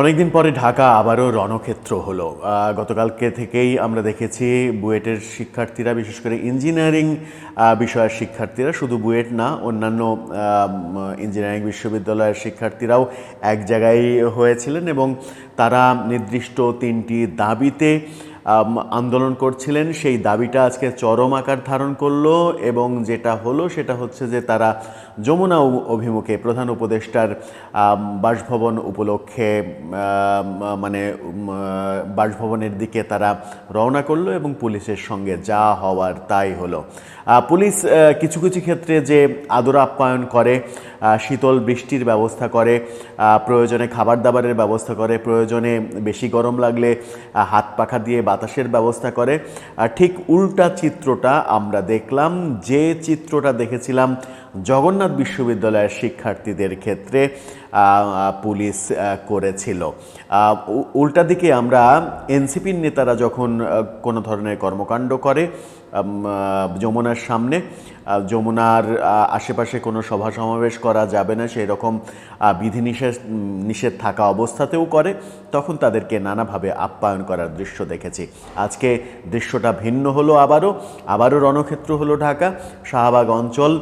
অনেকদিন পরে ঢাকা আবারও রণক্ষেত্র হলো। গতকালকে থেকেই আমরা দেখেছি বুয়েটের শিক্ষার্থীরা, বিশেষ করে ইঞ্জিনিয়ারিং বিষয়ের শিক্ষার্থীরা, শুধু বুয়েট না, অন্যান্য ইঞ্জিনিয়ারিং বিশ্ববিদ্যালয়ের শিক্ষার্থীরাও এক জায়গায় হয়েছিলেন এবং তারা নির্দিষ্ট তিনটি দাবিতে আন্দোলন করছিলেন, সেই দাবিটা আজকে চরম আকার ধারণ করল এবং যেটা হলো সেটা হচ্ছে যে তারা যমুনা অভিমুখে প্রধান উপদেষ্টার বাসভবন উপলক্ষে মানে বাসভবনের দিকে তারা রওনা করল এবং পুলিশের সঙ্গে যা হওয়ার তাই হলো। পুলিশ কিছু কিছু ক্ষেত্রে যে আদর আপ্যায়ন করে শীতল বৃষ্টির ব্যবস্থা করে প্রয়োজনে খাবার দাবারের ব্যবস্থা করে, প্রয়োজনে বেশি গরম লাগলে হাত পাখা দিয়ে বাতাসের ব্যবস্থা করে। ঠিক উল্টা চিত্রটা আমরা দেখলাম, যে চিত্রটা দেখেছিলাম জগন্নাথ বিশ্ববিদ্যালয়ের শিক্ষার্থীদের ক্ষেত্রে পুলিশ করেছিল। উল্টা দিকে আমরা এনসিপির নেতারা যখন কোনো ধরনের কর্মকাণ্ড করে যমুনার সামনে। যমুনার আশেপাশে কোনো সভা সমাবেশ করা যাবে না সেই রকম বিধিনিষেধ, নিষেধ থাকা অবস্থাতেও করে। তখন তাদেরকে নানাভাবে আপ্যায়ন করার দৃশ্য দেখেছি। আজকে দৃশ্যটা ভিন্ন হলো আবারও। আবারও রণক্ষেত্র হলো ঢাকা। শাহবাগ অঞ্চল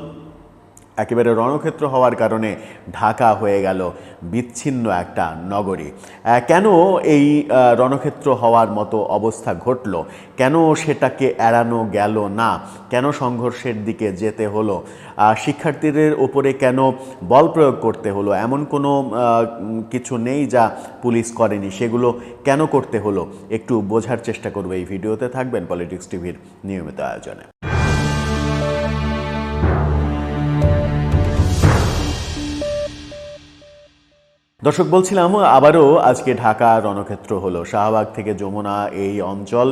একেবারে রণক্ষেত্র হওয়ার কারণে ঢাকা হয়ে গেল বিচ্ছিন্ন একটা নগরী। কেন এই রণক্ষেত্র হওয়ার মতো অবস্থা ঘটল? কেন সেটাকে এড়ানো গেল না? কেন সংঘর্ষের দিকে যেতে হলো? শিক্ষার্থীদের ওপরে কেন বল প্রয়োগ করতে হলো? এমন কোনো কিছু নেই যা পুলিশ করেনি। সেগুলো কেন করতে হলো? একটু বোঝার চেষ্টা করব এই ভিডিওতে। থাকবেন পলিটিক্স টিভির নিয়মিত আয়োজনে। দর্শক, বলছিলাম, আবারও আজকে ঢাকা রণক্ষেত্র হলো। শাহবাগ থেকে যমুনা এই অঞ্চল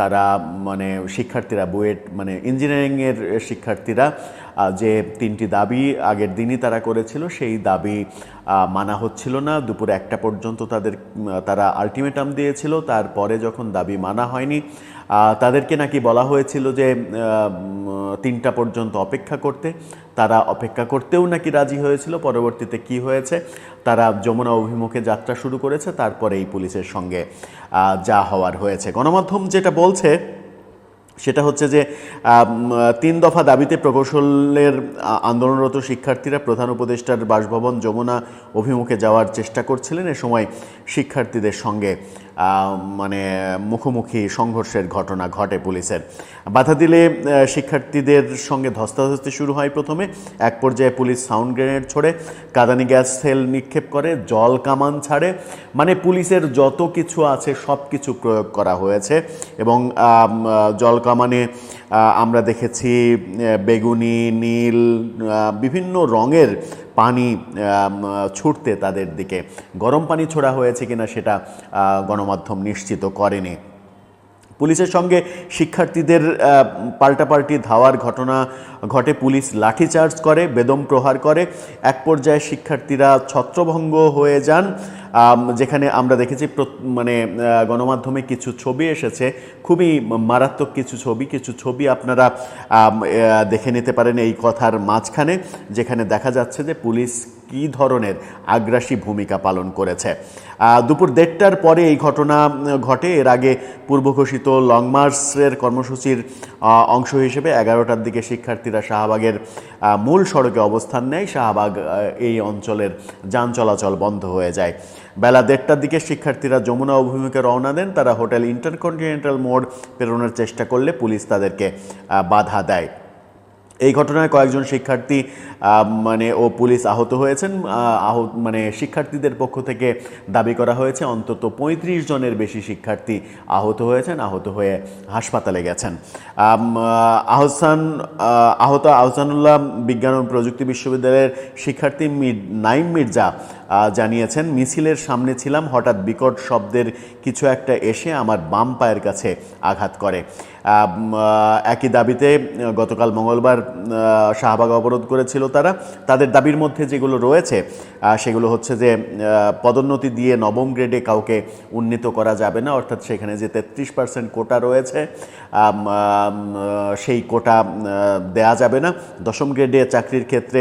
তারা মানে শিক্ষার্থীরা, বুয়েট মানে ইঞ্জিনিয়ারিংয়ের শিক্ষার্থীরা যে তিনটি দাবি আগের দিনই তারা করেছিল, সেই দাবি মানা হচ্ছিল না। দুপুর একটা পর্যন্ত তাদের তারা আলটিমেটাম দিয়েছিল। তারপরে যখন দাবি মানা হয়নি তাদেরকে নাকি বলা হয়েছিল যে তিনটা পর্যন্ত অপেক্ষা করতে। তারা অপেক্ষা করতেও নাকি রাজি হয়েছিল, পরবর্তীতে কি হয়েছে? তারা যমুনা অভিমুখে যাত্রা শুরু করেছে তারপরে এই পুলিশের সঙ্গে যা হওয়ার হয়েছে। গণমাধ্যম যেটা বলছে, সেটা হচ্ছে যে তিন দফা দাবিতে প্রকৌশলের আন্দোলনরত শিক্ষার্থীরা প্রধান উপদেষ্টার বাসভবন যমুনা অভিমুখে যাওয়ার চেষ্টা করছিলেন। এ সময় শিক্ষার্থীদের সঙ্গে মানে মুখোমুখি সংঘর্ষের ঘটনা ঘটে পুলিশের। বাধা দিলে শিক্ষার্থীদের সঙ্গে ধস্তাধস্তি শুরু হয় প্রথমে। এক পর্যায়ে পুলিশ সাউন্ড গ্রেনেড ছোড়ে, কাদানি গ্যাস সেল নিক্ষেপ করে, জল কামান ছাড়ে। মানে পুলিশের যত কিছু আছে, সব কিছু প্রয়োগ করা হয়েছে। এবং জল কামানে আমরা দেখেছি বেগুনি, নীল বিভিন্ন রঙের পানি ছুটতে তাদের দিকে। গরম পানি ছোড়া হয়েছে কিনা সেটা গণমাধ্যম নিশ্চিত করেনি। পুলিশের সঙ্গে শিক্ষার্থীদের পাল্টাপাল্টি ধাওয়ার ঘটনা ঘটে। পুলিশ লাঠিচার্জ করে, বেদম প্রহার করে। এক পর্যায়ে শিক্ষার্থীরা ছত্রভঙ্গ হয়ে যান। যেখানে আমরা দেখেছি মানে গণমাধ্যমে কিছু ছবি এসেছে। খুবই মারাত্মক কিছু ছবি। কিছু ছবি আপনারা দেখে নিতে পারেন এই কথার মাঝখানে, যেখানে দেখা যাচ্ছে যে পুলিশ কী ধরনের আগ্রাসী ভূমিকা পালন করেছে? দুপুর দেড়টার পরে এই ঘটনা ঘটে। এর আগে পূর্বঘোষিত লং মার্চের কর্মসূচির অংশ হিসেবে এগারোটার দিকে শিক্ষার্থীরা শাহবাগের মূল সড়কে অবস্থান নেয়। শাহবাগ এই অঞ্চলের যান চলাচল বন্ধ হয়ে যায়। বেলা দেড়টার দিকে শিক্ষার্থীরা যমুনা অভিমুখে রওনা দেন। তারা হোটেল ইন্টারকন্টিনেন্টাল মোড় পেরোনোর চেষ্টা করলে পুলিশ তাদেরকে বাধা দেয়। এই ঘটনায় কয়েকজন শিক্ষার্থী মানে ও পুলিশ আহত হয়েছেন আহ, আহত মানে শিক্ষার্থীদের পক্ষ থেকে দাবি করা হয়েছে অন্তত পঁয়ত্রিশ জনের বেশি শিক্ষার্থী আহত হয়েছেন আহত হয়ে হাসপাতালে গেছেন। আহসান আহ, আহত আহসানুল্লাহ বিজ্ঞান ও প্রযুক্তি বিশ্ববিদ্যালয়ের শিক্ষার্থী মির নাইম মির্জা জানিয়েছেন মিছিলের সামনে ছিলাম হঠাৎ বিকট শব্দের কিছু একটা এসে আমার বাম পায়ের কাছে আঘাত করে। একই দাবিতে গতকাল মঙ্গলবার শাহবাগ অবরোধ করেছিল তারা তাদের দাবির মধ্যে যেগুলো রয়েছে সেগুলো হচ্ছে যে পদোন্নতি দিয়ে নবম গ্রেডে কাউকে উন্নীত করা যাবে না, অর্থাৎ সেখানে যে তেত্রিশ পার্সেন্ট কোটা রয়েছে সেই কোটা দেয়া যাবে না। দশম গ্রেডে চাকরির ক্ষেত্রে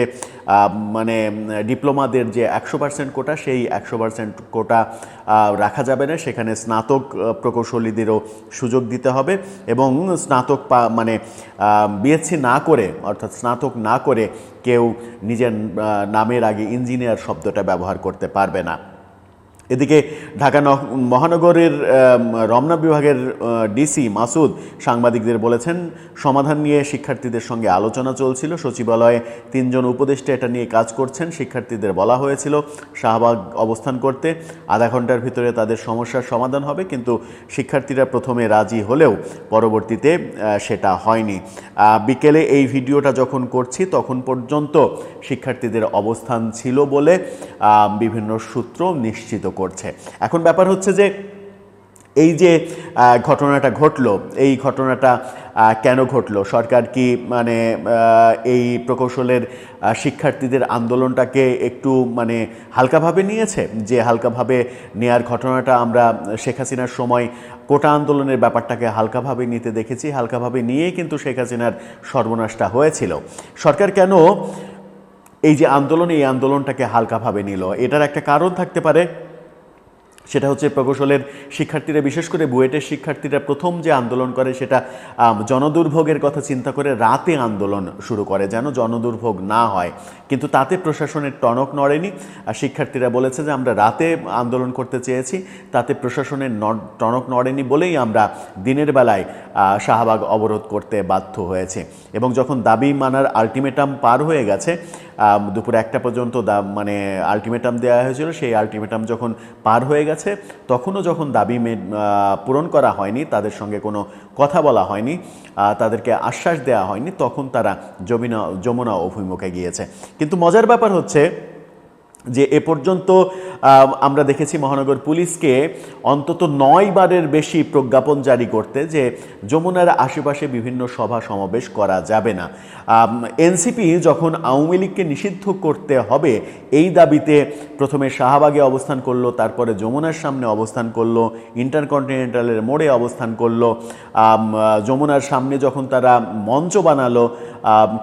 মানে ডিপ্লোমাদের যে একশো পার্সেন্ট কোটা, সেই একশো পার্সেন্ট কোটা রাখা যাবে না। সেখানে স্নাতক প্রকৌশলীদেরও সুযোগ দিতে হবে এবং স্নাতক পা- মানে বিএসসি না করে, অর্থাৎ স্নাতক না করে কেউ নিজের নামের আগে ইঞ্জিনিয়ার শব্দটা ব্যবহার করতে পারবে না। এদিকে ঢাকা মহানগরের রমনা বিভাগের ডিসি মাসুদ সাংবাদিকদের বলেছেন, সমাধান নিয়ে শিক্ষার্থীদের সঙ্গে আলোচনা চলছিল। সচিবালয়ে তিনজন উপদেষ্টা এটা নিয়ে কাজ করছেন। শিক্ষার্থীদের বলা হয়েছিল শাহবাগ অবস্থান করতে আধা ঘণ্টার ভিতরে তাদের সমস্যার সমাধান হবে, কিন্তু শিক্ষার্থীরা প্রথমে রাজি হলেও পরবর্তীতে সেটা হয়নি। বিকেলে এই ভিডিওটা যখন করছি, তখন পর্যন্ত শিক্ষার্থীদের অবস্থান ছিল বলে বিভিন্ন সূত্র নিশ্চিত করছে। এখন ব্যাপার হচ্ছে যে এই যে ঘটনাটা ঘটলো, এই ঘটনাটা কেন ঘটলো? সরকার কি মানে এই প্রকৌশলের শিক্ষার্থীদের আন্দোলনটাকে একটু মানে হালকাভাবে নিয়েছে? যে হালকাভাবে নেয়ার ঘটনাটা আমরা শেখ হাসিনার সময় কোটা আন্দোলনের ব্যাপারটাকে হালকাভাবে নিতে দেখেছি, হালকাভাবে নিয়েই কিন্তু শেখ হাসিনার সর্বনাশটা হয়েছিল। সরকার কেন এই যে আন্দোলন, এই আন্দোলনটাকে হালকাভাবে নিল? এটার একটা কারণ থাকতে পারে। সেটা হচ্ছে প্রকৌশলের শিক্ষার্থীরা, বিশেষ করে বুয়েটের শিক্ষার্থীরা প্রথম যে আন্দোলন করে সেটা জনদুর্ভোগের কথা চিন্তা করে রাতে আন্দোলন শুরু করে যেন জনদুর্ভোগ না হয়। কিন্তু তাতে প্রশাসনের টনক নড়েনি। আর শিক্ষার্থীরা বলেছে যে আমরা রাতে আন্দোলন করতে চেয়েছি, তাতে প্রশাসনের টনক নড়েনি বলেই আমরা দিনের বেলায় শাহবাগ অবরোধ করতে বাধ্য হয়েছে। এবং যখন দাবি মানার আলটিমেটাম পার হয়ে গেছে দুপুর একটা পর্যন্ত দা মানে আলটিমেটাম দেওয়া হয়েছিল। সেই আলটিমেটাম যখন পার হয়ে গেছে, তখনও যখন দাবি পূরণ করা হয়নি, তাদের সঙ্গে কোনো কথা বলা হয়নি তাদেরকে আশ্বাস দেওয়া হয়নি, তখন তারা যমুনা যমুনা অভিমুখে গিয়েছে। কিন্তু মজার ব্যাপার হচ্ছে যে এ পর্যন্ত আমরা দেখেছি মহানগর পুলিশকে অন্তত নয় বারের বেশি প্রজ্ঞাপন জারি করতে যে যমুনার আশেপাশে বিভিন্ন সভা সমাবেশ করা যাবে না। এনসিপি যখন আওয়ামী লীগকে নিষিদ্ধ করতে হবে, এই দাবিতে প্রথমে শাহবাগে অবস্থান করল, তারপরে যমুনার সামনে অবস্থান করল, ইন্টারকন্টিনেন্টালের মোড়ে অবস্থান করল। যমুনার সামনে যখন তারা মঞ্চ বানালো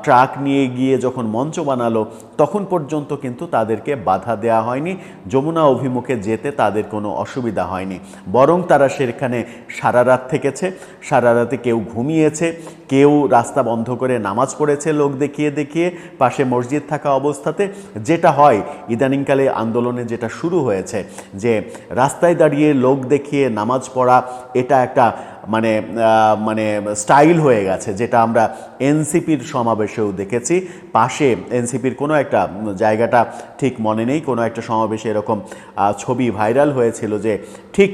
ট্রাক নিয়ে গিয়ে যখন মঞ্চ বানালো, তখন পর্যন্ত কিন্তু তাদেরকে বাধা দেওয়া হয়নি। যমুনা অভিমুখে যেতে তাদের কোনো অসুবিধা হয়নি। বরং তারা সেখানে সারা রাত থেকেছে। সারা রাতে কেউ ঘুমিয়েছে, কেউ রাস্তা বন্ধ করে নামাজ পড়েছে লোক দেখিয়ে দেখিয়ে পাশে মসজিদ থাকা অবস্থাতে। যেটা হয়, ইদানিংকালে আন্দোলনে যেটা শুরু হয়েছে, যে রাস্তায় দাঁড়িয়ে লোক দেখিয়ে নামাজ পড়া, এটা একটা মানে মানে স্টাইল হয়ে গেছে, যেটা আমরা এনসিপির সমাবেশেও দেখেছি। পাশে এনসিপির কোনো একটা জায়গাটা ঠিক মনে নেই, কোনো একটা সমাবেশে এরকম ছবি ভাইরাল হয়েছিল যে ঠিক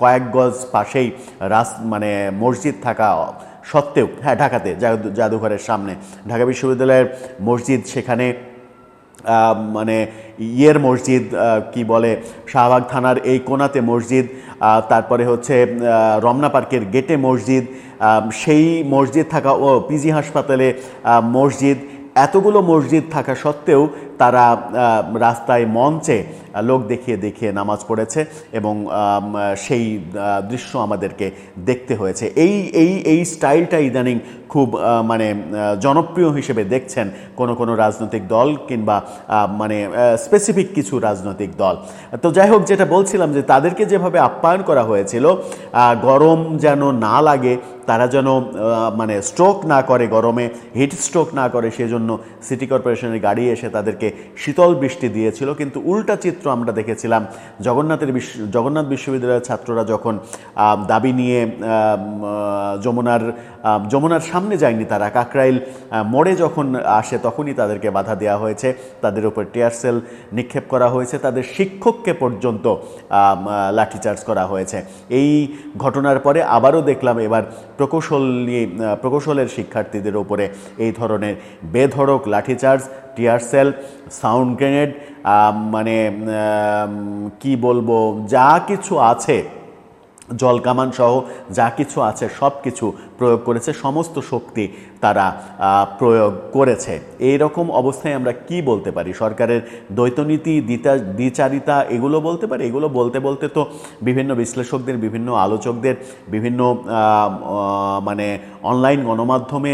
কয়েক গজ পাশেই রাস মানে মসজিদ থাকা সত্ত্বেও হ্যাঁ ঢাকাতে জাদুঘরের সামনে, ঢাকা বিশ্ববিদ্যালয়ের মসজিদ সেখানে মানে ইয়ের মসজিদ কি বলে, শাহবাগ থানার এই কোনাতে মসজিদ তারপরে হচ্ছে রমনা পার্কের গেটে মসজিদ সেই মসজিদ থাকা, ও, পিজি হাসপাতালে মসজিদ, এতগুলো মসজিদ থাকা সত্ত্বেও তারা রাস্তায় মঞ্চে লোক দেখিয়ে দেখিয়ে নামাজ পড়েছে এবং সেই দৃশ্য আমাদেরকে দেখতে হয়েছে। এই এই এই স্টাইলটা ইদানিং খুব মানে জনপ্রিয় হিসেবে দেখছেন কোনো কোনো রাজনৈতিক দল কিংবা মানে স্পেসিফিক কিছু রাজনৈতিক দল। তো যাই হোক, যেটা বলছিলাম যে তাদেরকে যেভাবে আপ্যায়ন করা হয়েছিল গরম যেন না লাগে, তারা যেন মানে স্ট্রোক না করে গরমে হিট স্ট্রোক না করে, সেজন্য সিটি কর্পোরেশনের গাড়ি এসে তাদেরকে শীতল বৃষ্টি দিয়েছিল। কিন্তু উল্টা চিত্র আমরা দেখেছিলাম। জগন্নাথের বিশ্ব জগন্নাথ বিশ্ববিদ্যালয়ের ছাত্ররা যখন দাবি নিয়ে যমুনার যমুনার সামনে যায়নি তারা, কাকরাইল মোড়ে যখন আসে তখনই তাদেরকে বাধা দেওয়া হয়েছে। তাদের উপর টিয়ার সেল নিক্ষেপ করা হয়েছে। তাদের শিক্ষককে পর্যন্ত লাঠিচার্জ করা হয়েছে। এই ঘটনার পরে আবারও দেখলাম এবার প্রকৌশল নিয়ে প্রকৌশলের শিক্ষার্থীদের উপরে এই ধরনের বেধড়ক lathi charge tear shell, sound grenade মানে কি বলব, যা কিছু আছে জলকামানসহ সহ যা কিছু আছে সব কিছু প্রয়োগ করেছে, সমস্ত শক্তি তারা প্রয়োগ করেছে। এই রকম অবস্থায় আমরা কি বলতে পারি? সরকারের দ্বৈতনীতি, দ্বিতা, দ্বিচারিতা এগুলো বলতে পারি? এগুলো বলতে বলতে তো বিভিন্ন বিশ্লেষকদের, বিভিন্ন আলোচকদের, বিভিন্ন মানে অনলাইন গণমাধ্যমে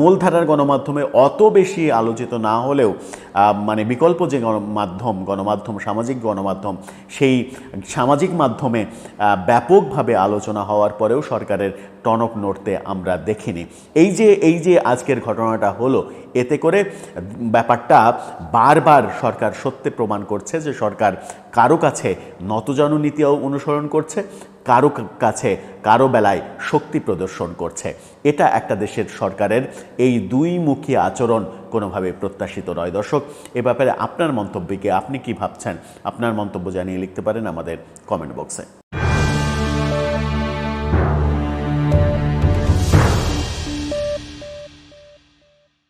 মূলধারার গণমাধ্যমে অত বেশি আলোচিত না হলেও মানে বিকল্প যে গণমাধ্যম গণমাধ্যম, সামাজিক গণমাধ্যম, সেই সামাজিক মাধ্যমে ব্যাপকভাবে আলোচনা হওয়ার পরেও সরকারের টনক নড়তে আমরা দেখিনি। এই যে এই যে আজকের ঘটনাটা হলো, এতে করে ব্যাপারটা বারবার সরকার সত্যি প্রমাণ করছে যে সরকার কারও কাছে নতজানু নীতিও অনুসরণ করছে, কারও কাছে কারও বেলায় শক্তি প্রদর্শন করছে। এটা একটা দেশের সরকারের এই দুই মুখী আচরণ কোনোভাবে প্রত্যাশিত নয়। দর্শক, এ ব্যাপারে আপনার মন্তব্যকে আপনি কি ভাবছেন? আপনার মন্তব্য জানিয়ে লিখতে পারেন আমাদের কমেন্ট বক্সে